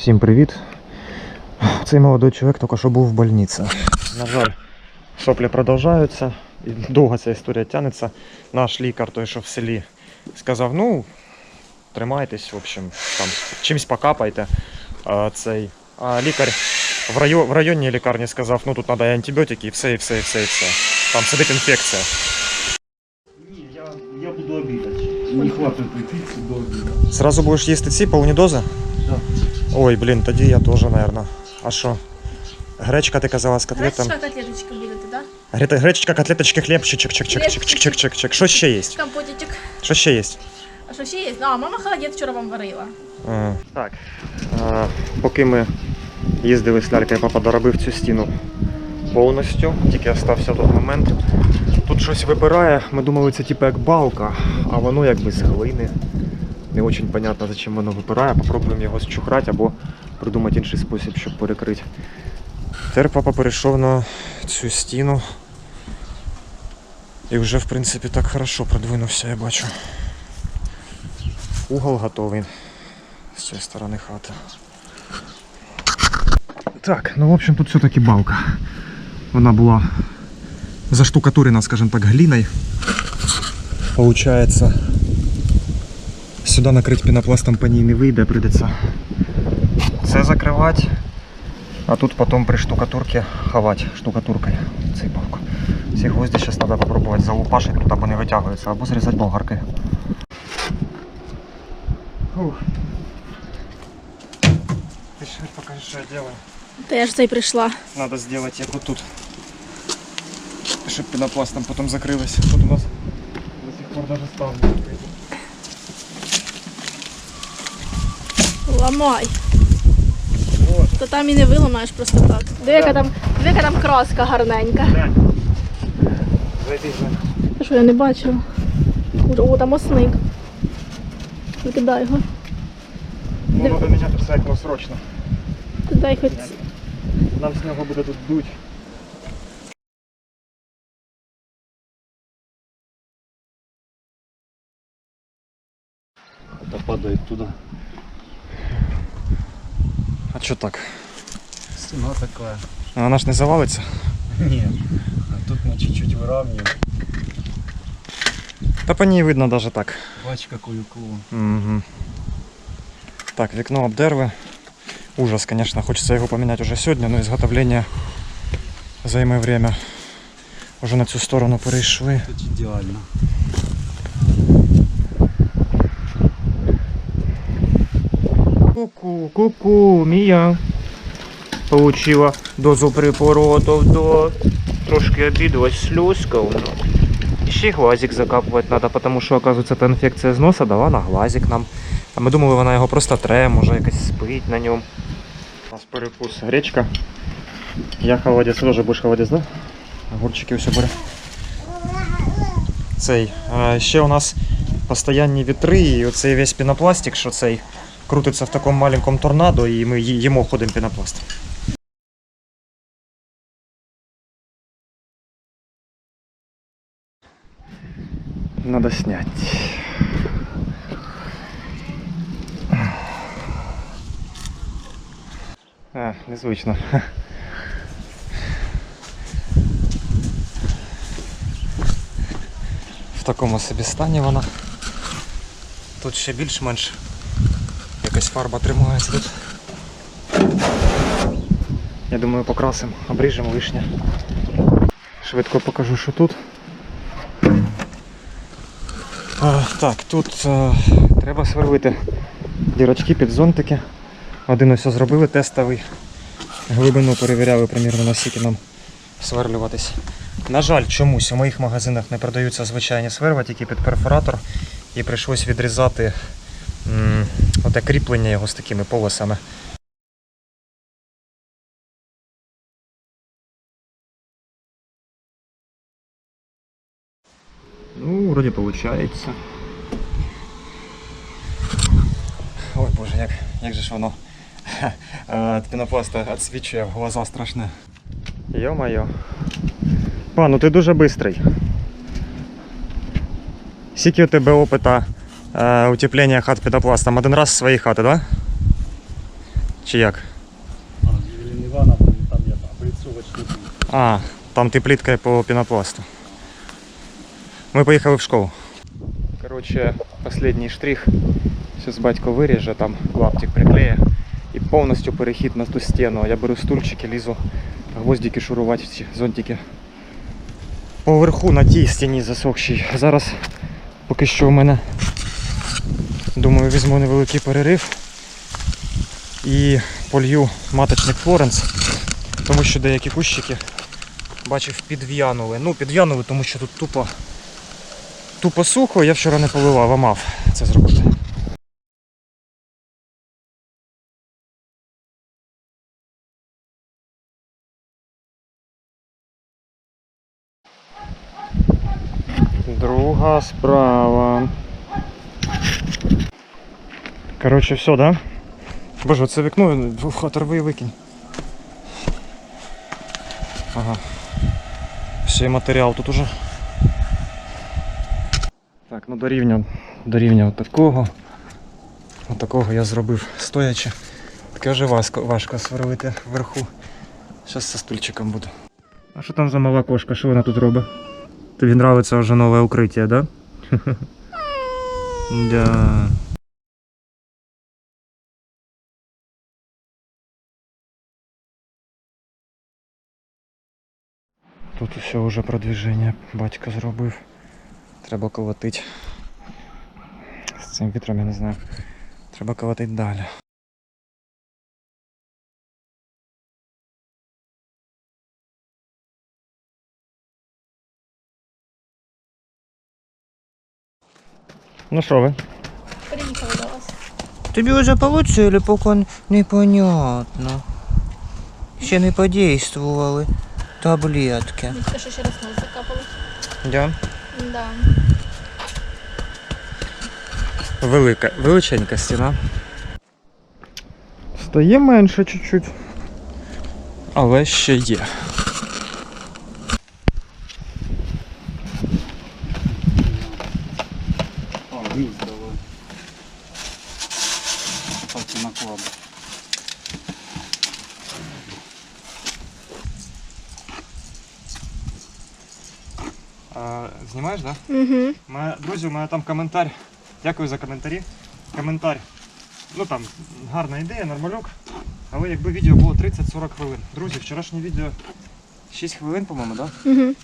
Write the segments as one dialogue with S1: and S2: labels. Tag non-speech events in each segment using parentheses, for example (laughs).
S1: Всім привіт. Цей молодой чоловік тільки що був в больниці. На жаль, соплі продовжуються. І довго ця історія тягнеться. Наш лікар, той, що в селі, сказав: ну, тримайтесь, в общем, там, чимось покапайте. А, цей. а лікар в, район, в районній лікарні сказав, ну тут треба і антибіотики, і все, і все, і все, і все. Там сидить інфекція.
S2: Ні, я, я буду обідати. Не хватить піцу до обіду.
S1: Зразу будеш їсти ці повні дози?
S2: Да.
S1: Ой, блін, тоді я теж, мабуть. А що? Гречка, ти казала з котлетом.
S3: Гречка котлеточка будете, так?
S1: Гре- Гречка, котлеточки, хлібчик, чик, чик, чик, чик, чик. Що ще є?
S3: Компотичок.
S1: Що ще є?
S3: А що ще є? А, мама холодець вчора вам варила. А.
S1: Так. А, поки ми їздили з лялькою, папа доробив цю стіну повністю. Тільки залишився тут момент. Тут щось випирає. Ми думали, це типу як балка, а воно якби з глини. Не дуже зрозуміло, зачем воно випирає. Попробуємо його зчухрати або придумати інший спосіб, щоб перекрити. Тепер папа перейшов на цю стіну. І вже, в принципі, так хорошо продвинувся, я бачу. Угол готовий з цієї сторони хати. Так, ну в общем тут все-таки балка. Вона була заштукатурена, скажем так, глиной. Получается, сюди накрити пінопластом по ній не вийде, прийдеться це закривати, а тут потім при штукатурці ховати штукатуркою цей балку. Ці гвозді зараз треба попробувати залупашити, тут або не витягуються, або зрізати болгаркою. Ты покажи, что я делаю.
S3: Та я ж це й прийшла.
S1: Надо сделать як вот тут. Щоб пенопластом потом закрылось. Тут у нас до сих пор даже ставлю.
S3: Ламай.
S1: Вот.
S3: То там і не виламаєш просто так. Диви, яка там, диви, там краска гарненька.
S1: Зайди, глянь.
S3: Та Що я не бачила? О, там осник. Викидай його.
S1: Ну, надо міняти все як срочно.
S3: Дай хоч.
S1: Нам з нього буде тут дуть.
S2: Та падає туди.
S1: А що так?
S2: Стіна така.
S1: А Вона ж не завалиться?
S2: Ні. А тут ми чуть-чуть виравнюємо.
S1: Та по ній видно даже так.
S2: Бач, какую клон.
S1: Угу. Так, вікно обдерли. Ужас, конечно, хочется его поменять уже сегодня, но изготовление займе время. Уже на цю сторону перейшли.
S2: Тут ідеально.
S1: Ку-ку, Мія. Получила дозу препаратов, да. Трошки обиделась слезка у нас. Ще глазик закапувати треба, тому що, оказується, та інфекція з носа дала на глазик нам. А ми думали, вона його просто тре, може якось спить на ньому. У нас перекус гречка. Я холодець, теж будеш холодець, да? Огурчики все бере. Цей. Ще у нас постоянні вітри, і оцей весь пінопластик, що цей крутиться в такому маленькому торнадо, і ми їмо ходимо пінопласт. Надо снять. А, незвично. В такому собі стані вона. Тут ще більш-менш якась фарба тримається тут. Я думаю, покрасимо, обріжемо лишнє. Швидко покажу, що тут. А, так, тут е, треба сверлити дірочки під зонтики. Один ось зробили тестовий. Глибину перевіряли примірно наскільки нам сверлюватись. На жаль, чомусь у моїх магазинах не продаються звичайні сверва, тільки під перфоратор. І прийшлось відрізати оте кріплення його з такими полосами. Ну, вроде получается. Ой боже, як, як же ж воно (laughs) від пінопласта відсвічує в глаза страшне. Йо-моє. Пан, ну ти дуже швидкий. Скільки у тебе опита е, утеплення хат пінопластом? Один раз з своєї хати, так? Да? Чи як?
S2: А, Елены Ивановны, там я облицовочный пункт.
S1: А, там ти пліткою по пінопласту. Ми поїхали в школу. Коротше, останній штрих. Зараз батько виріже, там клаптик приклеє. І повністю перехід на ту стіну. Я беру стульчики, лізу, гвоздики шурувати, ці зонтики. Поверху на тій стіні засохшій. Зараз поки що у мене, думаю, візьму невеликий перерив і полью маточник Флоренс, тому що деякі кущики бачив підв'янули. Ну, підв'янули, тому що тут тупо, тупо сухо. Я вчора не поливав, а мав це зробити. Друга справа. Коротше, все, да? Боже, це вікно оторви і викинь. Ага. Й матеріал тут уже. Так, ну до рівня, до рівня от такого. От такого я зробив стоячи. Таке вже важко, важко сверлити вверху. Зараз зі стульчиком буду. А що там за мала кошка? Що вона тут робить? Тобі нравиться вже нове укриття, да? (laughs) Да. Тут усе вже продвіження батько зробив. Треба колотить. З цим вітром я не знаю. Треба колотить далі. Ну що ви?
S3: Приїхали до вас.
S4: Тобі вже получили, поки непонятно. Ще не подействували таблетки.
S3: Дівчата ще ще раз нос закапали.
S4: Да?
S3: Да.
S1: Велика, величенька стіна. Стає менше чуть-чуть. Але ще є.
S2: А,
S1: знімаєш, так? Да?
S3: Угу.
S1: Друзі, у мене там коментар. Дякую за коментарі. Коментар. Ну там гарна ідея, нормальок. Але якби відео було 30-40 хвилин. Друзі, вчорашнє відео 6 хвилин, по-моєму, так?
S3: Угу.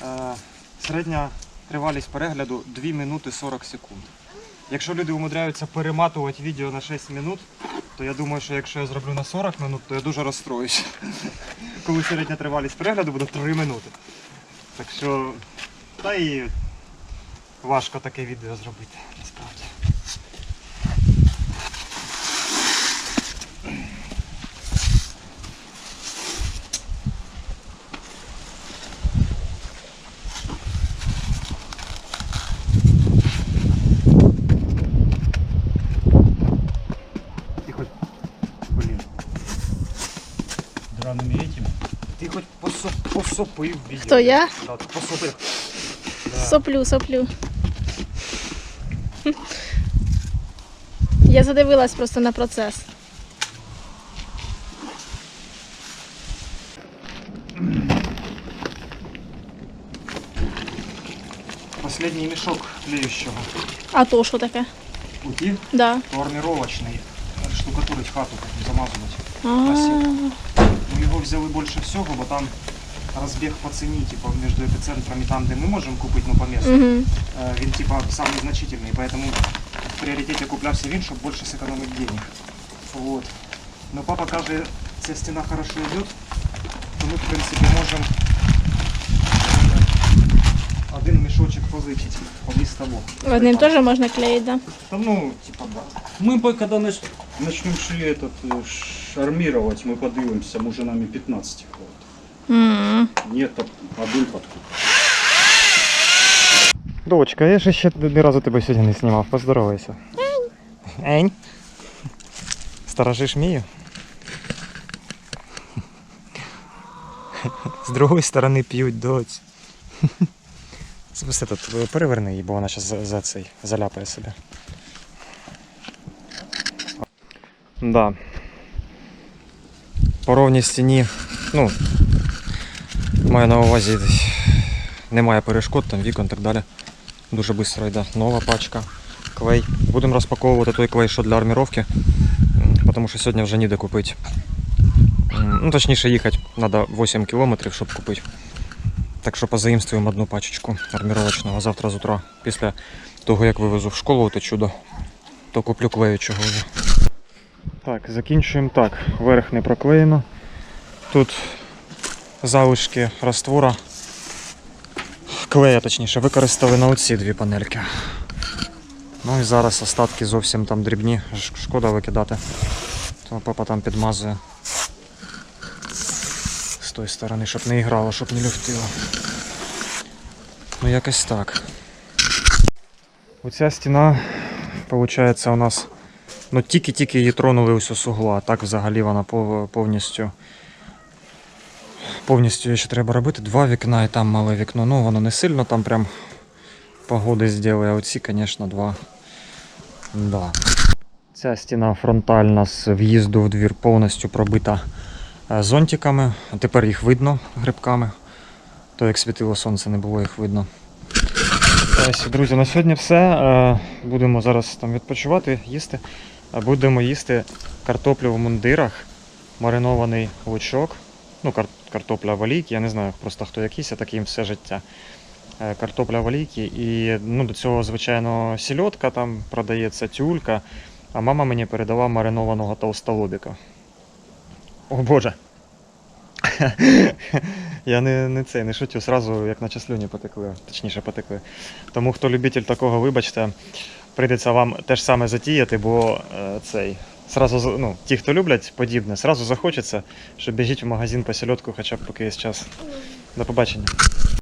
S1: Да? Е, середня тривалість перегляду 2 минути 40 секунд. Якщо люди умудряються перематувати відео на 6 минут, то я думаю, що якщо я зроблю на 40 минут, то я дуже розстроюсь. (laughs) Коли середня тривалість перегляду буде 3 минути. Так що, та і важко таке відео зробити, насправді. Ти хоч, блін,
S2: Драными этими.
S1: ти хоч посопив відео.
S3: Хто, я?
S1: Да, ти посопив. Да.
S3: Соплю, соплю. Я задивилась просто на процес.
S1: Последній мішок клеющого.
S3: А то що таке?
S1: Пути
S3: Да.
S1: планировочний. Штукатурить хату, замазувати.
S3: А,
S1: Ну, його взяли більше всього, бо там розбіг по ціні, типу, між епіцентром і там, де ми можемо купити, ну, по місту.
S3: Угу.
S1: Е, Він, типа, самый значительный, поэтому в пріоритеті куплявся він, щоб більше зекономити денег. Вот. Но папа каже, ця стіна хорошо йде, то ми, в принципі, можемо е, один мішочок позичити, повіз того.
S3: Одним теж можна клеїти, да?
S1: Та ну, типа, да.
S2: Мы бы, когда нач... начнем шли этот э, шармировать, мы подивимся, може нам і 15 хватит.
S3: М.
S2: Нет, так один подкуп.
S1: Дочка, я ж ще ні разу тебе сьогодні не знімав, поздоровайся. Ень. Сторожиш Мію? З другої сторони п'ють доць. Все тут переверни її, бо вона зараз за, за цей заляпає себе. Да. по ровній стіні. Ну, маю на увазі немає перешкод, там вікон і так далі. Дуже швидко йде. Нова пачка. Клей. Будемо розпаковувати той клей, що для арміровки, тому що сьогодні вже ніде купити. Ну, точніше, їхати треба 8 кілометрів, щоб купити. Так що позаїмствуємо одну пачечку арміровочного завтра з утра. Після того, як вивезу в школу те чудо, то куплю клеючого вже. Так, закінчуємо так. Верх не проклеєно. Тут залишки раствора. Клея, точніше, використали на оці дві панельки. Ну і зараз остатки зовсім там дрібні. Шкода викидати. То папа там підмазує. З тої сторони, щоб не іграло, щоб не люфтило. Ну якось так. Оця стіна, виходить, у нас ну, тільки-тільки її тронули ось з угла, а так взагалі вона повністю. Повністю ще треба робити. Два вікна і там мале вікно. Ну воно не сильно там прям погоди зробить, а оці, звісно, два. Да. Ця стіна фронтальна з в'їзду в двір повністю пробита е, зонтиками. Тепер їх видно грибками. То як світило сонце, не було їх видно. Ось, друзі, на сьогодні все. Е, Будемо зараз там відпочивати, їсти. Е, Будемо їсти картоплю в мундирах, маринований лучок. Ну, кар- картопля в олійки, я не знаю просто хто якийсь, а таким все життя. Е, Картопля в олійки і ну, до цього, звичайно, сільотка там продається, тюлька. А мама мені передала маринованого толстолобіка. О Боже! (laughs) Я не, не цей, не шутю, сразу як наче слюні потекли, точніше потекли. Тому хто любитель такого, вибачте, прийдеться вам теж саме затіяти, бо е, цей. Сразу, ну, ті, хто люблять подібне, сразу захочеться, що біжіть в магазин по сільотку хоча б поки є час. До побачення.